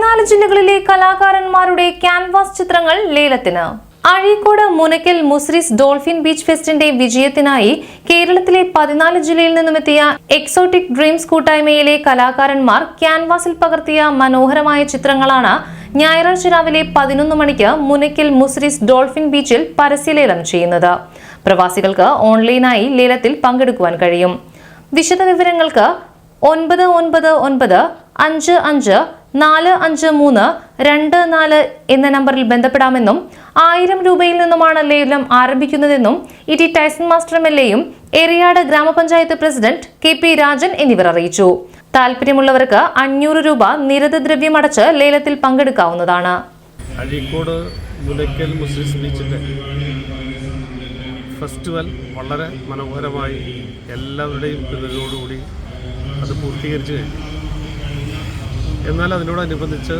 പതിനാല് ജില്ലകളിലെ കലാകാരന്മാരുടെ ക്യാൻവാസ് ചിത്രങ്ങൾ ലേലത്തിന്. അഴീക്കോട് മുനക്കൽ മുസ്രിസ് ഡോൾഫിൻ ബീച്ച് ഫെസ്റ്റിന്റെ വിജയത്തിനായി കേരളത്തിലെ പതിനാല് ജില്ലയിൽ നിന്നുമെത്തിയ എക്സോട്ടിക് ഡ്രീംസ് കൂട്ടായ്മയിലെ കലാകാരന്മാർ ക്യാൻവാസിൽ പകർത്തിയ മനോഹരമായ ചിത്രങ്ങളാണ് ഞായറാഴ്ച രാവിലെ പതിനൊന്ന് മണിക്ക് മുനക്കൽ മുസ്രിസ് ഡോൾഫിൻ ബീച്ചിൽ പരസ്യലേലം ചെയ്യുന്നത്. പ്രവാസികൾക്ക് ഓൺലൈനായി ലേലത്തിൽ പങ്കെടുക്കുവാൻ കഴിയും. വിശദവിവരങ്ങൾക്ക് ഒൻപത് ഒൻപത് ഒൻപത് അഞ്ച് അഞ്ച് നാല് അഞ്ച് മൂന്ന് രണ്ട് നാല് എന്ന നമ്പറിൽ ബന്ധപ്പെടാമെന്നും ആയിരം രൂപയിൽ നിന്നുമാണ് ലേലം ആരംഭിക്കുന്നതെന്നും E T Tyson master M L എയും എറിയാട് ഗ്രാമപഞ്ചായത്ത് പ്രസിഡന്റ് കെ പി രാജൻ എന്നിവർ അറിയിച്ചു. താല്പര്യമുള്ളവർക്ക് അഞ്ഞൂറ് രൂപ നിരതദ്രവ്യം അടച്ച് ലേലത്തിൽ പങ്കെടുക്കാവുന്നതാണ്. ഫെസ്റ്റിവൽ വളരെ മനോഹരമായി എല്ലാവരുടെയും പിന്തുണയോടുകൂടി അത് പൂർത്തീകരിച്ചു കഴിഞ്ഞു. എന്നാൽ അതിനോടനുബന്ധിച്ച്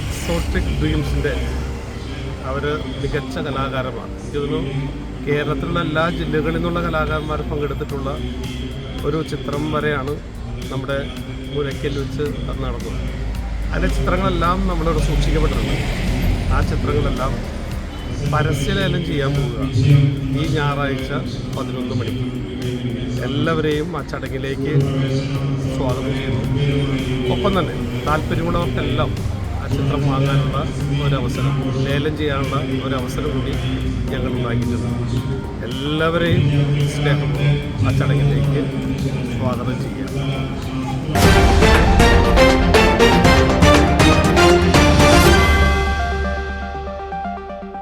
എക്സോട്ടിക് ഡ്രീംസിന്റെ അവർ മികച്ച കലാകാരമാണ് എനിക്ക് തോന്നുന്നു കേരളത്തിലുള്ള എല്ലാ ജില്ലകളിൽ നിന്നുള്ള കലാകാരന്മാർ പങ്കെടുത്തിട്ടുള്ള ഒരു ചിത്രം വരെയാണ് നമ്മുടെ മുരക്കൽ വെച്ച് അത് നടന്നത്. അതിന്റെ ചിത്രങ്ങളെല്ലാം നമ്മളിവിടെ സൂക്ഷിക്കപ്പെട്ടിട്ടുണ്ട്. ആ ചിത്രങ്ങളെല്ലാം പരസ്യലേലം ചെയ്യാൻ പോവുക. ഈ ഞായറാഴ്ച പതിനൊന്ന് മണിക്ക്. എല്ലാവരെയും ആ ചടങ്ങിലേക്ക് സ്വാഗതം ചെയ്യുന്നു. ഒപ്പം തന്നെ താല്പര്യമുള്ളവർക്കെല്ലാം ആ ചിത്രം വാങ്ങാനുള്ള ഒരവസരം ലേലം ചെയ്യാനുള്ള ഒരവസരം കൂടി ഞങ്ങൾ ഉണ്ടാക്കിയിട്ടുണ്ട്. എല്ലാവരെയും സ്നേഹം ആ ചടങ്ങിലേക്ക് സ്വാഗതം ചെയ്യാം